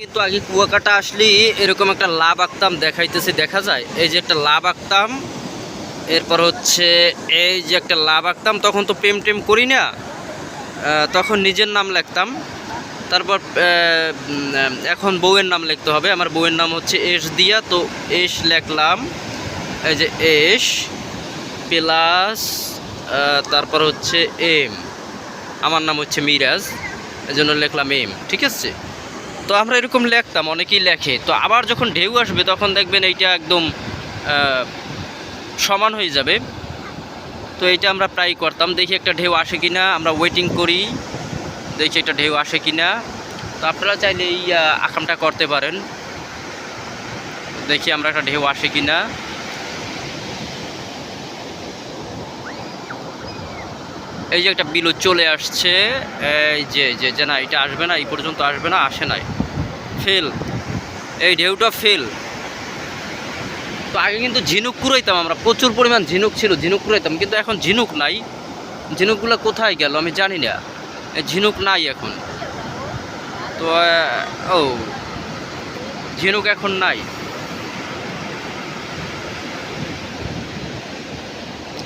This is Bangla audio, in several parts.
কিন্তু আগে কুয়াকাটা আসলে এরকম একটা লাভ আঁকতাম দেখাইতেছি, দেখা যায়? এই যে একটা লাভ আঁকতাম, এরপর হচ্ছে এই যে একটা লাভ আঁকতাম, তখন তো প্রেম টেম করি না তখন নিজের নাম লিখতাম। তারপর এখন বউয়ের নাম লিখতে হবে, আমার বউয়ের নাম হচ্ছে এস দিয়া, তো এস লিখলাম, এই যে এস প্লাস তারপর হচ্ছে এম, আমার নাম হচ্ছে মিরাজ এই জন্য লিখলাম এম, ঠিক আছে? তো আমরা এরকম লেখতাম, অনেকেই লেখে। তো আবার যখন ঢেউ আসবে, তখন দেখবেন এইটা একদম সমান হয়ে যাবে। তো এইটা আমরা প্রায় করতাম। দেখি একটা ঢেউ আসে কি না আমরা ওয়েটিং করি। দেখি একটা ঢেউ আসে কি না তো আপনারা চাইলে এই আকামটা করতে পারেন। দেখি আমরা একটা ঢেউ আসে কি না এই যে একটা বিলু চলে আসছে, এই যে যে যে না, এটা আসবে না, এই পর্যন্ত আসবে না, আসে নাই। ফেল। এই ঢেউটা ফেল। তো আগে কিন্তু ঝিনুক কুড়াইতাম আমরা, প্রচুর পরিমাণ ঝিনুক ছিল, ঝিনুক কুড়াইতাম, কিন্তু এখন ঝিনুক নাই। ঝিনুকগুলো কোথায় গেল আমি জানি না। ঝিনুক নাই এখন। তো ও, ঝিনুক এখন নাই।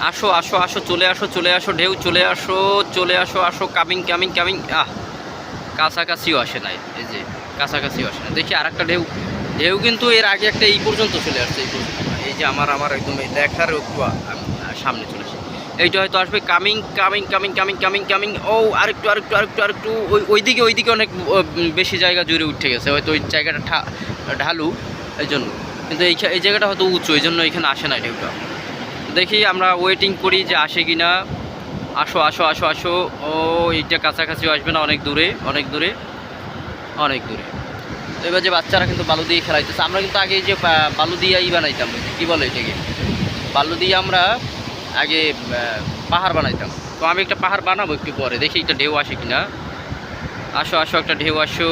আসো আসো আসো, চলে আসো চলে আসো, ঢেউ, চলে আসো চলে আসো আসো কামিং কামিং কামিং আহ, কাছাকাছিও আসে নাই, এই যে কাছাকাছিও আসে না দেখি আর একটা ঢেউ ঢেউ কিন্তু এর আগে একটা এই পর্যন্ত চলে আসছে, এই পর্যন্ত। এই যে আমার আমার একদম এই দেখার একটু সামনে চলে আসে। এইটা হয়তো আসবে coming coming coming coming coming coming ও, আরেকটু আরেকটু আরেকটু আরেকটু, ওই, ওইদিকে ওইদিকে অনেক বেশি জায়গা জুড়ে উঠে গেছে, হয়তো ওই জায়গাটা ঢালু এই জন্য কিন্তু এই জায়গাটা হয়তো উঁচু এই জন্য এখানে আসে না ঢেউটা। দেখি আমরা ওয়েটিং করি যে আসে কি না আসো আসো আসো আসো। ও, এইটা কাছাকাছিও আসবে না, অনেক দূরে অনেক দূরে অনেক দূরে। তো এবার যে বাচ্চারা কিন্তু বালু দিয়ে খেলাইতেছে, আমরা কিন্তু আগে যে বালু দিয়ে ই বানাইতাম, কি বলে এটাকে? বালু দিয়ে আমরা আগে পাহাড় বানাইতাম। তো আমি একটা পাহাড় বানাবো একটু পরে, দেখি একটা ঢেউ আসে কি না আসো আসো, একটা ঢেউ আসো।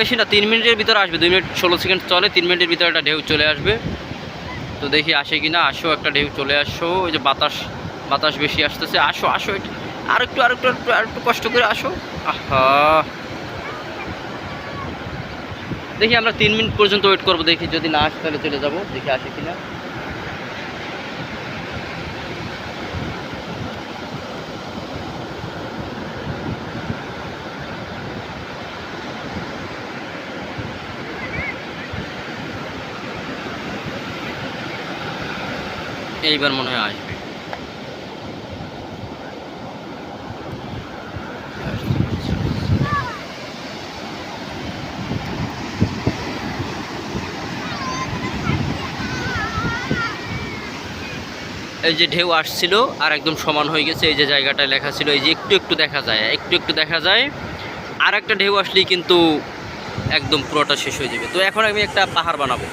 বেশি না, তিন মিনিটের ভিতরে আসবে, দুই মিনিট ষোলো সেকেন্ড চলে, তিন মিনিটের ভিতরে একটা ঢেউ চলে আসবে। তো দেখি আসে কি না আসো, একটা ঢেউ চলে আসো, ওই যে বাতাস বাতাস বেশি আসতেছে, আসো আসো আর একটু আর একটু আর একটু কষ্ট করে আসো। দেখি আমরা তিন মিনিট পর্যন্ত ওয়েট করব, দেখি যদি না আসে তাহলে চলে যাব, দেখি আসে কি এইবার মনে হয় আসবে। এই যে ঢেউ আসছিল আর একদম সমান হয়ে গেছে, এই যে জায়গাটায় লেখা ছিল, এই যে একটু একটু দেখা যায়, একটু একটু দেখা যায়। আর একটা ঢেউ আসলেই কিন্তু একদম পুরোটা শেষ হয়ে যাবে। তো এখন আমি একটা পাহাড় বানাবো।